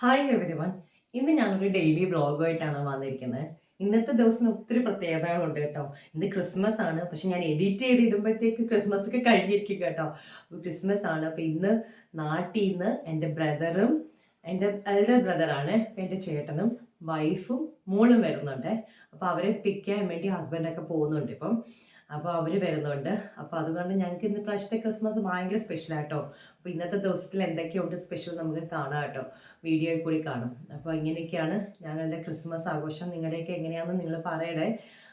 Hi every one ഇന്ന് ഞങ്ങളൊരു daily വ്ളോഗായിട്ടാണ് വന്നിരിക്കുന്നത്. ഇന്നത്തെ ദിവസം ഒത്തിരി പ്രത്യേകതകളുണ്ട് കേട്ടോ. ഇന്ന് ക്രിസ്മസ് ആണ്. പക്ഷെ ഞാൻ എഡിറ്റ് ചെയ്ത് ഇടുമ്പോഴത്തേക്ക് ക്രിസ്മസ് ഒക്കെ കഴിഞ്ഞിരിക്കും കേട്ടോ. ക്രിസ്മസ് ആണ്. അപ്പം ഇന്ന് നാട്ടിൽ നിന്ന് എന്റെ ബ്രദറും എന്റെ എൽഡർ ബ്രദറാണ് എന്റെ ചേട്ടനും വൈഫും മോളും വരുന്നുണ്ട്. അപ്പോൾ അവരെ പിക്ക് ചെയ്യാൻ വേണ്ടി ഹസ്ബൻഡൊക്കെ പോകുന്നുണ്ട് ഇപ്പം. അപ്പോൾ അവർ വരുന്നുണ്ട്. അപ്പോൾ അതുകൊണ്ട് ഞങ്ങൾക്ക് ഇന്ന് പ്രാവശ്യത്തെ ക്രിസ്മസ് ഭയങ്കര സ്പെഷ്യലാട്ടോ അപ്പോൾ ഇന്നത്തെ ദിവസത്തിൽ എന്തൊക്കെയുണ്ട് സ്പെഷ്യൽ നമുക്ക് കാണാം കേട്ടോ. വീഡിയോയിൽ കൂടി കാണും. അപ്പോൾ ഇങ്ങനെയൊക്കെയാണ് ഞങ്ങളുടെ ക്രിസ്മസ് ആഘോഷം. നിങ്ങളുടെയൊക്കെ എങ്ങനെയാണെന്ന് നിങ്ങൾ പറയണേ.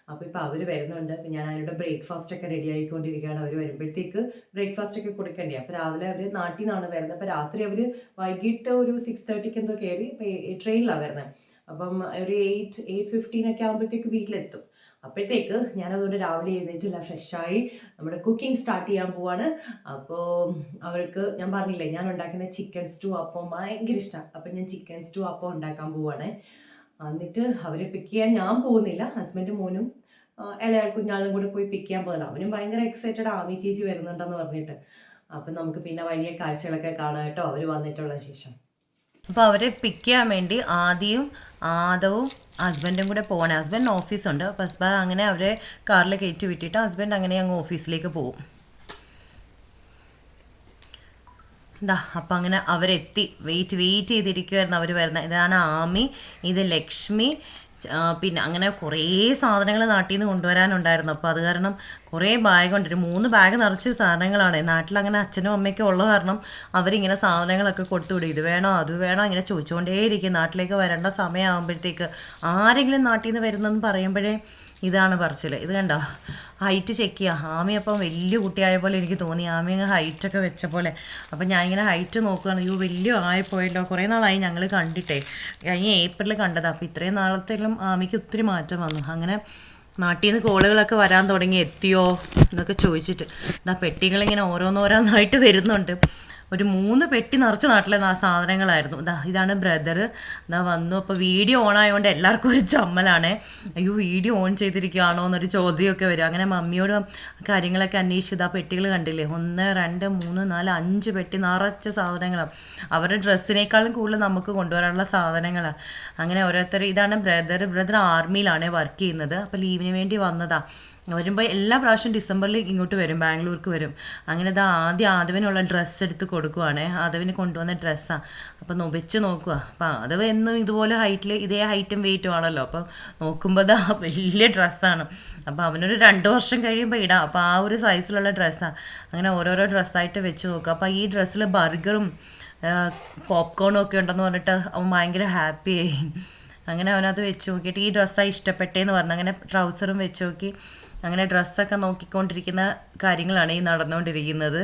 അപ്പോൾ ഇപ്പോൾ അവർ വരുന്നുണ്ട്. അപ്പോൾ ഞാൻ അവരുടെ ബ്രേക്ക്ഫാസ്റ്റ് ഒക്കെ റെഡി ആയിക്കൊണ്ടിരിക്കുകയാണ്. അവർ വരുമ്പോഴത്തേക്ക് ബ്രേക്ക്ഫാസ്റ്റ് ഒക്കെ കൊടുക്കണ്ടേ. അപ്പോൾ രാവിലെ അവർ നാട്ടിൽ നിന്നാണ് വരുന്നത്. അപ്പോൾ രാത്രി അവർ വൈകിട്ട് ഒരു സിക്സ് തേർട്ടിക്ക് എന്തോ കയറി ട്രെയിനിലാണ് വരുന്നത് അപ്പം ഒരു എയ്റ്റ് എയ്റ്റ് ഫിഫ്റ്റീൻ ഒക്കെ ആകുമ്പോഴത്തേക്ക് വീട്ടിലെത്തും. അപ്പോഴത്തേക്ക് ഞാനതുകൊണ്ട് രാവിലെ എഴുന്നേറ്റെല്ലാം ഫ്രഷായി നമ്മുടെ കുക്കിംഗ് സ്റ്റാർട്ട് ചെയ്യാൻ പോവാണ്. അപ്പോൾ അവൾക്ക് ഞാൻ പറഞ്ഞില്ലേ ഞാൻ ഉണ്ടാക്കുന്ന ചിക്കൻ സ്റ്റൂ അപ്പം ഭയങ്കര ഇഷ്ടമാണ് അപ്പം ഞാൻ ചിക്കൻ സ്റ്റൂ അപ്പം ഉണ്ടാക്കാൻ പോവാണ്. എന്നിട്ട് അവരെ പിക്ക് ചെയ്യാൻ ഞാൻ പോകുന്നില്ല. ഹസ്ബൻഡും മോനും ഇളയാൾ കുഞ്ഞാളും കൂടെ പോയി പിക്ക് ചെയ്യാൻ പോകുന്നില്ല അവനും ഭയങ്കര എക്സൈറ്റഡ് ആമി ചേച്ചി വരുന്നുണ്ടെന്ന് പറഞ്ഞിട്ട്. അപ്പം നമുക്ക് പിന്നെ വലിയ കാഴ്ചകളൊക്കെ കാണാം കേട്ടോ അവർ വന്നിട്ടുള്ള ശേഷം. അപ്പോൾ അവരെ പിക്ക് ചെയ്യാൻ വേണ്ടി ആദ്യം ആദവും ഹസ്ബൻഡും കൂടെ പോകണം ഹസ്ബൻഡ് ഓഫീസുണ്ട് അപ്പോൾ ഹസ്ബൻഡ് അങ്ങനെ അവരെ കാറിൽ കയറ്റി വിട്ടിട്ട് ഹസ്ബൻഡ് അങ്ങനെ അങ്ങ് ഓഫീസിലേക്ക് പോകും. എന്താ അപ്പം അങ്ങനെ അവരെത്തി. വെയിറ്റ് വെയിറ്റ് ചെയ്തിരിക്കുമായിരുന്നു അവർ വരുന്നത്. ഇതാണ് ആമി ഇത് ലക്ഷ്മി പിന്നെ അങ്ങനെ കുറേ സാധനങ്ങൾ നാട്ടിൽ നിന്ന് കൊണ്ടുവരാനുണ്ടായിരുന്നു. അപ്പോൾ അത് കാരണം കുറേ ബാഗ് ഉണ്ട് ഒരു മൂന്ന് ബാഗ് നിറച്ച് സാധനങ്ങളാണ്. നാട്ടിൽ അങ്ങനെ അച്ഛനും അമ്മയ്ക്കും ഉള്ള കാരണം അവരിങ്ങനെ സാധനങ്ങളൊക്കെ കൊടുത്തുവിടും ഇത് വേണോ അത് വേണോ ഇങ്ങനെ ചോദിച്ചുകൊണ്ടേയിരിക്കും. നാട്ടിലേക്ക് വരേണ്ട സമയമാകുമ്പോഴത്തേക്ക് ആരെങ്കിലും നാട്ടിൽ നിന്ന് വരുന്നെന്ന് പറയുമ്പോഴേ ഇതാണ് പറച്ചിൽ ഇത് കണ്ടോ? ഹൈറ്റ് ചെക്ക് ചെയ്യുക ആമി അപ്പം വലിയ കുട്ടിയായ പോലെ എനിക്ക് തോന്നി. ആമി അങ്ങ് ഹൈറ്റൊക്കെ വെച്ച പോലെ. അപ്പം ഞാനിങ്ങനെ ഹൈറ്റ് നോക്കുകയാണ്. അയ്യോ വലിയ ആയിപ്പോയല്ലോ. കുറേ നാളായി ഞങ്ങൾ കണ്ടിട്ടേ. കഴിഞ്ഞ ഏപ്രിൽ കണ്ടത്. അപ്പോൾ ഇത്രയും നാളത്തേലും ആമിക്ക് ഒത്തിരി മാറ്റം വന്നു. അങ്ങനെ നാട്ടിൽ നിന്ന് കോളുകളൊക്കെ വരാൻ തുടങ്ങി. എത്തിയോ? എന്നൊക്കെ ചോദിച്ചിട്ട്. ഇതാ പെട്ടികളിങ്ങനെ ഓരോന്നോരോന്നായിട്ട് വരുന്നുണ്ട്. ഒരു മൂന്ന് പെട്ടി നിറച്ച് നാട്ടിലെ സാധനങ്ങളായിരുന്നു. ഇതാ ഇതാണ് ബ്രദർ. ഇതാ വന്നു. അപ്പോൾ വീഡിയോ ഓൺ ആയതുകൊണ്ട് എല്ലാവർക്കും ഒരു ചമ്മലാണ്. അയ്യോ വീഡിയോ ഓൺ ചെയ്തിരിക്കുകയാണോ എന്നൊരു ചോദ്യമൊക്കെ വരും. അങ്ങനെ മമ്മിയോട് കാര്യങ്ങളൊക്കെ അന്വേഷിച്ചത് ആ പെട്ടികൾ കണ്ടില്ലേ? ഒന്ന് രണ്ട് മൂന്ന് നാല് അഞ്ച് പെട്ടി നിറച്ച സാധനങ്ങളാണ് അവരുടെ ഡ്രസ്സിനേക്കാളും കൂടുതൽ നമുക്ക് കൊണ്ടുവരാനുള്ള സാധനങ്ങളാണ് അങ്ങനെ ഓരോരുത്തർ ഇതാണ് ബ്രദർ. ബ്രദർ ആർമിയിലാണ് വർക്ക് ചെയ്യുന്നത്. അപ്പോൾ ലീവിന് വേണ്ടി വന്നതാണ് വരുമ്പോൾ എല്ലാ പ്രാവശ്യവും ഡിസംബറിൽ ഇങ്ങോട്ട് വരും ബാംഗ്ലൂർക്ക് വരും. അങ്ങനെ ഇത് ആദ്യം ആദവിനുള്ള ഡ്രസ്സ് എടുത്ത് കൊടുക്കുവാണേ. ആദവിന് കൊണ്ടുവന്ന ഡ്രസ്സാണ് അപ്പം വെച്ച് നോക്കുക അപ്പം ആദവ് എന്നും ഇതുപോലെ ഹൈറ്റിൽ ഇതേ ഹൈറ്റും വെയിറ്റും ആണല്ലോ. അപ്പം നോക്കുമ്പോൾ ഇതാ വലിയ ഡ്രസ്സാണ് അപ്പോൾ അവനൊരു രണ്ട് വർഷം കഴിയുമ്പോൾ ഇടാം. അപ്പോൾ ആ ഒരു സൈസിലുള്ള ഡ്രസ്സാണ് അങ്ങനെ ഓരോരോ ഡ്രസ്സായിട്ട് വെച്ച് നോക്കുക. അപ്പോൾ ഈ ഡ്രസ്സിൽ ബർഗറും പോപ്കോണും ഒക്കെ ഉണ്ടെന്ന് പറഞ്ഞിട്ട് അവൻ ഭയങ്കര ഹാപ്പിയായി അങ്ങനെ അവനത് വെച്ച് നോക്കിയിട്ട് ഈ ഡ്രസ്സാണ് ഇഷ്ടപ്പെട്ടേന്ന് പറഞ്ഞു. അങ്ങനെ ട്രൗസറും വെച്ച് നോക്കി. അങ്ങനെ ഡ്രസ്സൊക്കെ നോക്കിക്കൊണ്ടിരിക്കുന്ന കാര്യങ്ങളാണ് ഈ നടന്നുകൊണ്ടിരിക്കുന്നത്.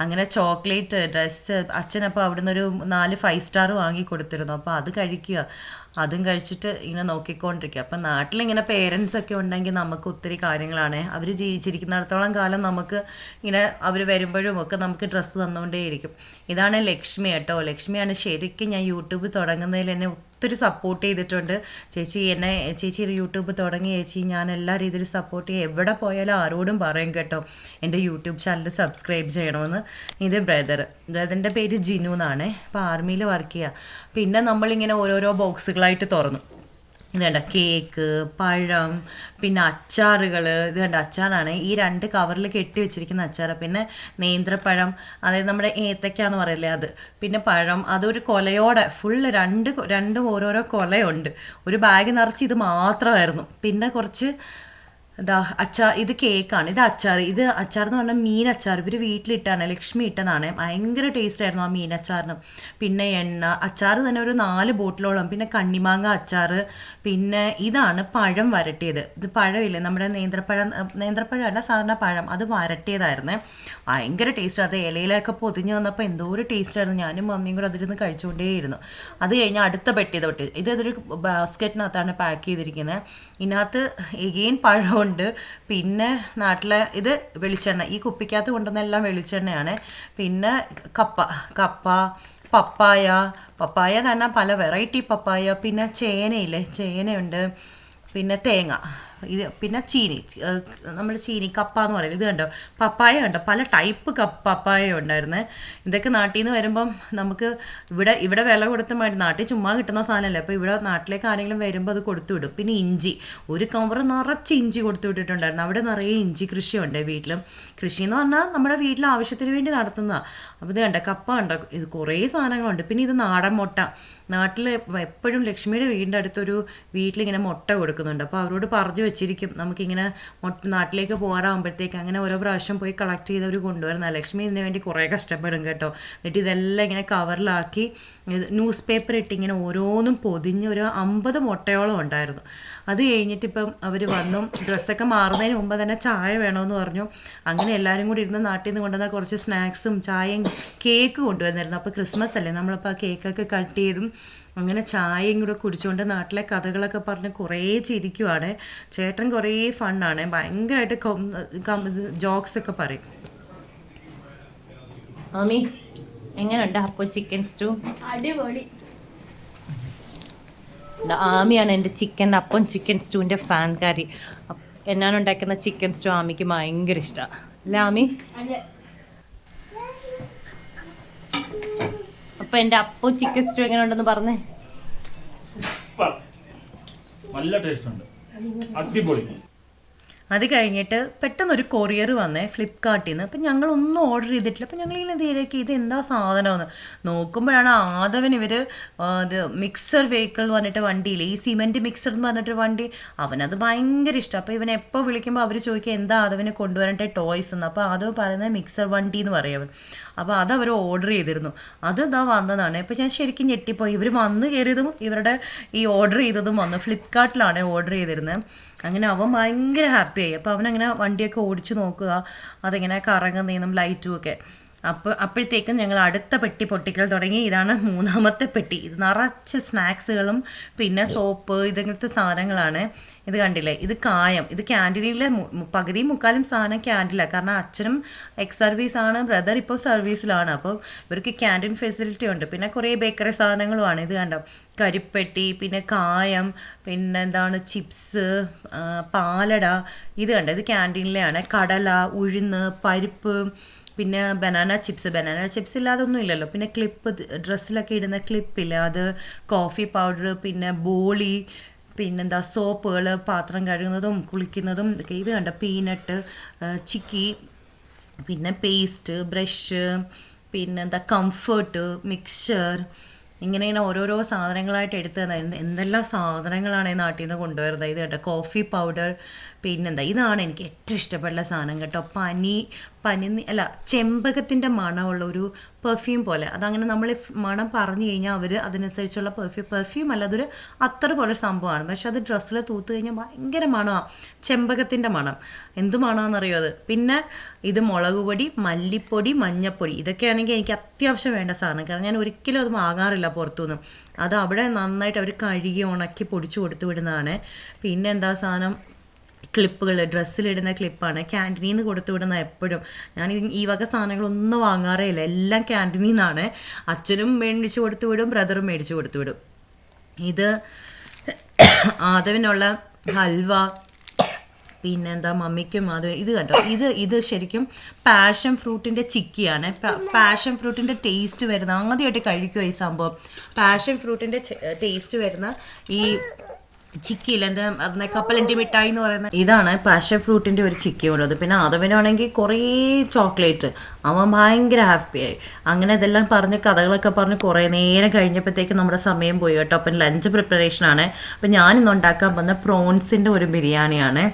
അങ്ങനെ ചോക്ലേറ്റ് ഡ്രസ്സ് അച്ഛനപ്പോൾ അവിടുന്ന് ഒരു നാല് ഫൈവ് സ്റ്റാർ വാങ്ങി കൊടുത്തിരുന്നു. അപ്പോൾ അത് കഴിക്കുക. അതും കഴിച്ചിട്ട് ഇങ്ങനെ നോക്കിക്കൊണ്ടിരിക്കുക. അപ്പം നാട്ടിലിങ്ങനെ പേരൻസ് ഒക്കെ ഉണ്ടെങ്കിൽ നമുക്ക് ഒത്തിരി കാര്യങ്ങളാണ്. അവർ ജീവിച്ചിരിക്കുന്നിടത്തോളം കാലം നമുക്ക് ഇങ്ങനെ അവർ വരുമ്പോഴും ഒക്കെ നമുക്ക് ഡ്രസ്സ് തന്നുകൊണ്ടേയിരിക്കും. ഇതാണ് ലക്ഷ്മി കേട്ടോ. ലക്ഷ്മിയാണ് ശരിക്കും ഞാൻ യൂട്യൂബ് തുടങ്ങുന്നതിൽ എന്നെ ഒത്തിരി സപ്പോർട്ട് ചെയ്തിട്ടുണ്ട്. ചേച്ചി എന്നെ ചേച്ചി യൂട്യൂബ് തുടങ്ങി. ചേച്ചി ഞാൻ എല്ലാ രീതിയിലും സപ്പോർട്ട് ചെയ്യും. എവിടെ പോയാലും ആരോടും പറയും കേട്ടോ എന്റെ യൂട്യൂബ് ചാനൽ സബ്സ്ക്രൈബ് ചെയ്യണമെന്ന്. ഇത് ബ്രദർ ബ്രദറിന്റെ പേര് ജിനു എന്നാണ്. ഇപ്പോൾ ആർമിയിൽ വർക്ക് ചെയ്യുക പിന്നെ നമ്മളിങ്ങനെ ഓരോരോ ബോക്സുകളായിട്ട് തുറന്നു. ഇത് കേക്ക് പഴം പിന്നെ അച്ചാറുകൾ ഇത് കണ്ട അച്ചാറാണ്. ഈ രണ്ട് കവറിൽ കെട്ടി വെച്ചിരിക്കുന്ന അച്ചാറ്. പിന്നെ നേന്ത്രപ്പഴം അതായത് നമ്മുടെ ഏത്തക്ക എന്ന് പറയില്ലേ അത്. പിന്നെ പഴം അതൊരു കൊലയോടെ ഫുള്ള് രണ്ട് രണ്ടും ഓരോരോ കൊലയുണ്ട്. ഒരു ബാഗ് നിറച്ച് ഇത് മാത്രമായിരുന്നു. പിന്നെ കുറച്ച് ഇതാ അച്ചാർ ഇത് കേക്കാണ് ഇത് അച്ചാർ. ഇത് അച്ചാർ എന്ന് പറഞ്ഞാൽ മീൻ അച്ചാർ. ഇവർ വീട്ടിലിട്ടാണ് ലക്ഷ്മി ഇട്ടതാണ്. ഭയങ്കര ടേസ്റ്റ് ആയിരുന്നു ആ മീൻ അച്ചാറിന്. പിന്നെ എണ്ണ അച്ചാർ തന്നെ ഒരു നാല് ബോട്ടിലോളം. പിന്നെ കണ്ണിമാങ്ങ അച്ചാർ. പിന്നെ ഇതാണ് പഴം വരട്ടിയത്. ഇത് പഴമില്ലേ? നമ്മുടെ നേന്ത്രപ്പഴം നേന്ത്രപ്പഴം നേന്ത്രപ്പഴമല്ല സാധാരണ പഴം. അത് വരട്ടിയതായിരുന്നേ. ഭയങ്കര ടേസ്റ്റ് അത് ഇലയിലൊക്കെ പൊതിഞ്ഞ് വന്നപ്പോൾ എന്തോ ഒരു ടേസ്റ്റ് ആയിരുന്നു. ഞാനും മമ്മിയും കൂടെ അതിരുന്ന് കഴിച്ചുകൊണ്ടേയിരുന്നു. അത് കഴിഞ്ഞ് അടുത്ത പെട്ടി തൊട്ട് ഇത് ഇതൊരു ബാസ്ക്കറ്റിനകത്താണ് പാക്ക് ചെയ്തിരിക്കുന്നത് ഇതിനകത്ത് എഗെയിൻ പഴമുണ്ട് പിന്നെ നാട്ടിലെ ഇത് വെളിച്ചെണ്ണ. ഈ കുപ്പിക്കകത്ത് കൊണ്ടുവന്നെല്ലാം വെളിച്ചെണ്ണയാണ്. പിന്നെ കപ്പ കപ്പ പപ്പായ പപ്പായ തന്നെ പല വെറൈറ്റി പപ്പായ. പിന്നെ ചേനയില്ലേ ചേനയുണ്ട്. പിന്നെ തേങ്ങ. ഇത് പിന്നെ ചീനി നമ്മൾ ചീനി കപ്പ എന്ന് പറയുന്നത് ഇത് കണ്ടോ? പപ്പായ കണ്ടോ? പല ടൈപ്പ് കപ്പ പപ്പായ ഉണ്ടായിരുന്നേ. ഇതൊക്കെ നാട്ടിൽ നിന്ന് വരുമ്പം നമുക്ക് ഇവിടെ ഇവിടെ വില കൊടുത്ത മതി. നാട്ടിൽ ചുമ്മാ കിട്ടുന്ന സാധനമല്ലേ അപ്പോൾ ഇവിടെ നാട്ടിലേക്ക് ആരെങ്കിലും വരുമ്പോൾ അത് കൊടുത്തു വിടും. പിന്നെ ഇഞ്ചി. ഒരു കവർ നിറച്ച് ഇഞ്ചി കൊടുത്തു വിട്ടിട്ടുണ്ടായിരുന്നു. അവിടെ നിറയെ ഇഞ്ചി കൃഷി ഉണ്ട് വീട്ടിലും. കൃഷി എന്ന് പറഞ്ഞാൽ നമ്മുടെ വീട്ടിൽ ആവശ്യത്തിന് വേണ്ടി നടത്തുന്നതാണ് അപ്പോൾ ഇത് കണ്ടോ? കപ്പ കണ്ടോ? ഇത് കുറേ സാധനങ്ങളുണ്ട്. പിന്നെ ഇത് നാടൻ മുട്ട. നാട്ടിൽ എപ്പോഴും ലക്ഷ്മിയുടെ വീടിന്റെ അടുത്തൊരു വീട്ടിലിങ്ങനെ മുട്ട കൊടുക്കുന്നുണ്ട്. അപ്പോൾ അവരോട് പറഞ്ഞു വെച്ചിരിക്കും. നമുക്കിങ്ങനെ നാട്ടിലേക്ക് പോകാറാകുമ്പോഴത്തേക്ക് അങ്ങനെ ഓരോ പ്രാവശ്യം പോയി കളക്ട് ചെയ്തവർ കൊണ്ടുവരുന്ന ലക്ഷ്മി ഇതിന് വേണ്ടി കുറേ കഷ്ടപ്പെടും കേട്ടോ. എന്നിട്ട് ഇതെല്ലാം ഇങ്ങനെ കവറിലാക്കി ന്യൂസ് പേപ്പർ ഇട്ട് ഇങ്ങനെ ഓരോന്നും പൊതിഞ്ഞ് ഒരു അമ്പത് മുട്ടയോളം ഉണ്ടായിരുന്നു. അത് കഴിഞ്ഞിട്ട് ഇപ്പം അവർ വന്നു. ഡ്രസ്സൊക്കെ മാറുന്നതിന് മുമ്പ് തന്നെ ചായ വേണമെന്ന് പറഞ്ഞു. അങ്ങനെ എല്ലാവരും കൂടി ഇരുന്ന് നാട്ടിൽ നിന്ന് കൊണ്ടുവന്ന കുറച്ച് സ്നാക്സും ചായയും കേക്ക് കൊണ്ടുവന്നിരുന്നു അപ്പോൾ ക്രിസ്മസ് അല്ലേ? നമ്മളപ്പോൾ ആ കേക്കൊക്കെ കട്ട് ചെയ്തും അങ്ങനെ ചായയും കൂടെ കുടിച്ചുകൊണ്ട് നാട്ടിലെ കഥകളൊക്കെ പറഞ്ഞ് കുറേ ചിരിക്കുവാണ്. ചേട്ടൻ കുറേ ഫണ്ണാണ്. ഭയങ്കരമായിട്ട് ജോക്സ് ഒക്കെ പറയും. ആമി എങ്ങനെയുണ്ട് അപ്പോൾ ചിക്കൻ സ്റ്റൂ? അടിപൊളി. ആമിയാണ് എന്റെ ചിക്കൻ അപ്പം ചിക്കൻ സ്റ്റൂവിന്റെ ഫാൻ ഫാൻകാരി എന്നാണ് ഉണ്ടാക്കുന്ന ചിക്കൻ സ്റ്റൂ ആമിക്ക് ഭയങ്കര ഇഷ്ടമാണ് അല്ലേ ആമി? അപ്പം എന്റെ അപ്പം ചിക്കൻ സ്റ്റൂ എങ്ങനെ ഉണ്ടെന്ന് പറഞ്ഞേ? സൂപ്പർ. നല്ല ടേസ്റ്റ് ഉണ്ട്. അടിപൊളി. അത് കഴിഞ്ഞിട്ട് പെട്ടെന്ന് ഒരു കൊറിയർ വന്നേ ഫ്ലിപ്കാർട്ടിൽ നിന്ന് അപ്പം ഞങ്ങളൊന്നും ഓർഡർ ചെയ്തിട്ടില്ല. അപ്പം ഞങ്ങൾ ഇങ്ങനെ ധീരയ്ക്ക് ഇത് എന്താ സാധനമെന്ന്? നോക്കുമ്പോഴാണ് ആദവൻ ഇവർ ഇത് മിക്സർ വെഹിക്കിൾ എന്ന് പറഞ്ഞിട്ട് വണ്ടിയിൽ ഈ സിമെന്റ് മിക്സർ എന്ന് പറഞ്ഞിട്ട് വണ്ടി. അവനത് ഭയങ്കര ഇഷ്ടം. അപ്പോൾ ഇവനെ എപ്പോൾ വിളിക്കുമ്പോൾ അവർ ചോദിക്കുക എന്താ ആദവന് കൊണ്ടുവരട്ടെ ടോയ്സ് എന്ന്. അപ്പോൾ ആദവ് പറയുന്നത് മിക്സർ വണ്ടി എന്ന് പറയും അപ്പോൾ അത് അവർ ഓർഡർ ചെയ്തിരുന്നു. അത് ഇതാ വന്നതാണ്. ഇപ്പോൾ ഞാൻ ശരിക്കും ഞെട്ടിപ്പോയി. ഇവർ വന്നു കയറിയതും ഇവരുടെ ഈ ഓർഡർ ചെയ്തതും വന്നു. ഫ്ലിപ്കാർട്ടിലാണ് ഓർഡർ ചെയ്തിരുന്നത് അങ്ങനെ അവൻ ഭയങ്കര ഹാപ്പിയായി അപ്പോൾ അവനങ്ങനെ വണ്ടിയൊക്കെ ഓടിച്ചു നോക്കുക അതിങ്ങനെ കറങ്ങുന്നതിനും ലൈറ്റും ഒക്കെ. അപ്പോൾ അപ്പോഴത്തേക്കും ഞങ്ങൾ അടുത്ത പെട്ടി പൊട്ടിക്കൽ തുടങ്ങി. ഇതാണ് മൂന്നാമത്തെ പെട്ടി. ഇത് നിറച്ച് സ്നാക്സുകളും പിന്നെ സോപ്പ് ഇതങ്ങനത്തെ സാധനങ്ങളാണ്. ഇത് കണ്ടില്ലേ? ഇത് കായം. ഇത് ക്യാന്റീനിലെ പകുതിയും മുക്കാലും സാധനം ക്യാന്റീനിലാണ് കാരണം അച്ഛനും എക്സ് സർവീസ് ആണ് ബ്രദർ ഇപ്പോൾ സർവീസിലാണ് അപ്പോൾ ഇവർക്ക് ക്യാന്റീൻ ഫെസിലിറ്റി ഉണ്ട്. പിന്നെ കുറേ ബേക്കറി സാധനങ്ങളുമാണ്. ഇത് കണ്ടോ? കരിപ്പെട്ടി പിന്നെ കായം പിന്നെ എന്താണ് ചിപ്സ് പാലട. ഇത് കണ്ടോ? ഇത് ക്യാന്റീനിലെയാണ്. കടല ഉഴുന്ന് പരിപ്പ് പിന്നെ ബനാന ചിപ്സ് ബനാന ചിപ്സ് ഇല്ലാതെ ഒന്നും ഇല്ലല്ലോ. പിന്നെ ക്ലിപ്പ് ഡ്രസ്സിലൊക്കെ ഇടുന്ന ക്ലിപ്പില്ല അത് കോഫി പൗഡർ പിന്നെ ബോളി പിന്നെന്താ സോപ്പുകൾ പാത്രം കഴുകുന്നതും കുളിക്കുന്നതും ഇതൊക്കെ. ഇത് കണ്ട? പീനട്ട് ചിക്കി പിന്നെ പേസ്റ്റ് ബ്രഷ് പിന്നെന്താ കംഫർട്ട് മിക്സ്ചർ ഇങ്ങനെ ഓരോരോ സാധനങ്ങളായിട്ട് എടുത്ത് തന്നെ എന്ത് എന്തെല്ലാം സാധനങ്ങളാണ് ഈ നാട്ടിൽ നിന്ന് കൊണ്ടുവരുന്നത്? ഇത് കേട്ടോ കോഫി പൗഡർ പിന്നെന്താ ഇതാണ് എനിക്ക് ഏറ്റവും ഇഷ്ടപ്പെട്ട സാധനം കേട്ടോ. പനി പനി അല്ല ചെമ്പകത്തിന്റെ മണമുള്ള ഒരു പെർഫ്യൂം പോലെ. അതങ്ങനെ നമ്മൾ മണം പറഞ്ഞു കഴിഞ്ഞാൽ അവർ അതിനനുസരിച്ചുള്ള പെർഫ്യൂം പെർഫ്യൂം അല്ല അതൊരു അത്ര പോലെ സംഭവമാണ്. പക്ഷെ അത് ഡ്രസ്സിൽ തൂത്ത് കഴിഞ്ഞാൽ ഭയങ്കര മണമാണ് ചെമ്പകത്തിന്റെ മണം. എന്ത് മണമാണെന്നറിയോ അത്? പിന്നെ ഇത് മുളക് പൊടി മല്ലിപ്പൊടി മഞ്ഞപ്പൊടി. ഇതൊക്കെയാണെങ്കിൽ എനിക്ക് അത്യാവശ്യം വേണ്ട സാധനം. കാരണം ഞാൻ ഒരിക്കലും അത് വാങ്ങാറില്ല പുറത്തുനിന്ന്. അത് അവിടെ നന്നായിട്ട് അവർ കഴുകി ഉണക്കി പൊടിച്ചു കൊടുത്തു വിടുന്നതാണ്. പിന്നെ എന്താ സാധനം? ക്ലിപ്പുകൾ ഡ്രസ്സിലിടുന്ന ക്ലിപ്പാണ് ക്യാന്റീനിൽ നിന്ന് കൊടുത്തു വിടുന്ന എപ്പോഴും. ഞാൻ ഈ- വക സാധനങ്ങളൊന്നും വാങ്ങാറേ ഇല്ല എല്ലാം ക്യാന്റീനിൽ നിന്നാണ് അച്ഛനും മേടിച്ചു കൊടുത്തു വിടും ബ്രദറും മേടിച്ചു കൊടുത്തു വിടും ഇത് ആദവിനുള്ള ഹൽവ പിന്നെന്താ മമ്മിക്കും അത് ഇത് കണ്ടോ? ഇത് ഇത് ശരിക്കും പാഷൻ ഫ്രൂട്ടിന്റെ ചിക്കിയാണ്. പാഷൻ ഫ്രൂട്ടിന്റെ ടേസ്റ്റ് വരുന്ന ആദ്യമായിട്ട് കഴിക്കുമോ ഈ സംഭവം? പാഷൻ ഫ്രൂട്ടിന്റെ ടേസ്റ്റ് വരുന്ന ഈ ചിക്കിയില്ല എന്താ കപ്പലണ്ടി മിഠായി എന്ന് പറയുന്ന ഇതാണ് പാഷൻ ഫ്രൂട്ടിന്റെ ഒരു ചിക്കി ഉള്ളത്. പിന്നെ ആദവനാണെങ്കിൽ കുറേ ചോക്ലേറ്റ്. അവൻ ഭയങ്കര ഹാപ്പിയായി അങ്ങനെ ഇതെല്ലാം പറഞ്ഞ് കഥകളൊക്കെ പറഞ്ഞ് കുറേ നേരം കഴിഞ്ഞപ്പോഴത്തേക്ക് നമ്മുടെ സമയം പോയി കേട്ടോ. അപ്പം ലഞ്ച് പ്രിപ്പറേഷനാണ് അപ്പം ഞാനിന്ന് ഉണ്ടാക്കാൻ വന്ന പ്രോൺസിന്റെ ഒരു ബിരിയാണിയാണ്.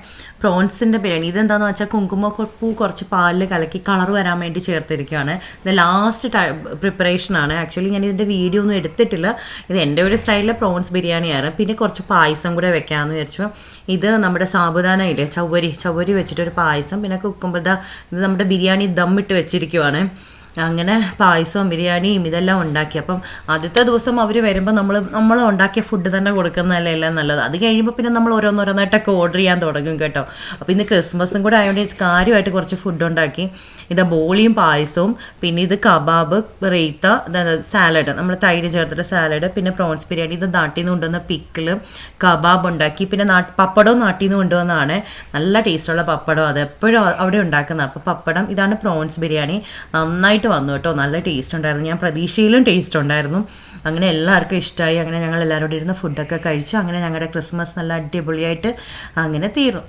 പ്രോൺസിന്റെ ബിരിയാണി. ഇതെന്താണെന്ന് വെച്ചാൽ കുങ്കുമ കൊ- പൂ കുറച്ച് പാലിൽ കലക്കി കളർ വരാൻ വേണ്ടി ചേർത്തിരിക്കുകയാണ്. ഇത് ലാസ്റ്റ് ടൈ പ്രിപ്പറേഷനാണ് ആക്ച്വലി ഞാൻ ഇതിന്റെ വീഡിയോ ഒന്നും എടുത്തിട്ടില്ല. ഇത് എന്റെ ഒരു സ്റ്റൈലിലെ പ്രോൺസ് ബിരിയാണിയാണ്. പിന്നെ കുറച്ച് പായസം കൂടെ വെക്കാമെന്ന് വിചാരിച്ചു. ഇത് നമ്മുടെ സാബുദാന ചവരി. ചവരി വെച്ചിട്ടൊരു പായസം. പിന്നെ കുക്കുമ്പോൾ ഇത് നമ്മുടെ ബിരിയാണി ദം ഇട്ട് വെച്ചിരിക്കുവാണ്. അങ്ങനെ പായസവും ബിരിയാണിയും ഇതെല്ലാം ഉണ്ടാക്കി. അപ്പം ആദ്യത്തെ ദിവസം അവർ വരുമ്പോൾ നമ്മൾ നമ്മൾ ഉണ്ടാക്കിയ ഫുഡ് തന്നെ കൊടുക്കുന്നതല്ലേ എല്ലാം നല്ലത്. അത് കഴിയുമ്പോൾ പിന്നെ നമ്മൾ ഓരോന്നോരോന്നായിട്ടൊക്കെ ഓർഡർ ചെയ്യാൻ തുടങ്ങും കേട്ടോ. അപ്പോൾ ഇന്ന് ക്രിസ്മസും കൂടെ ആയതുകൊണ്ട് കാര്യമായിട്ട് കുറച്ച് ഫുഡ് ഉണ്ടാക്കി. ഇത് ബോളിയും പായസവും പിന്നെ ഇത് കബാബ് റേത്ത സാലഡ് നമ്മൾ തൈര് ചേർത്തിട്ട് സാലഡ് പിന്നെ പ്രോൺസ് ബിരിയാണി ഇത് നാട്ടിൽ നിന്ന് കൊണ്ടുവന്ന പിക്കിൾ കബാബ് ഉണ്ടാക്കി. പിന്നെ പപ്പടവും നാട്ടിൽ നിന്ന് കൊണ്ടുവന്നതാണ്. നല്ല ടേസ്റ്റുള്ള പപ്പടം. അത് എപ്പോഴും അവിടെ ഉണ്ടാക്കുന്നത്. അപ്പോൾ പപ്പടം ഇതാണ് പ്രോൺസ് ബിരിയാണി. നന്നായിട്ട് വന്നു കേട്ടോ. നല്ല ടേസ്റ്റ് ഉണ്ടായിരുന്നു. ഞാൻ പ്രതീക്ഷയിലും ടേസ്റ്റ് ഉണ്ടായിരുന്നു. അങ്ങനെ എല്ലാവർക്കും ഇഷ്ടമായി അങ്ങനെ ഞങ്ങൾ എല്ലാവരോടും ഇരുന്ന് ഫുഡൊക്കെ കഴിച്ചു. അങ്ങനെ ഞങ്ങളുടെ ക്രിസ്മസ് നല്ല അടിപൊളിയായിട്ട് അങ്ങനെ തീർന്നു.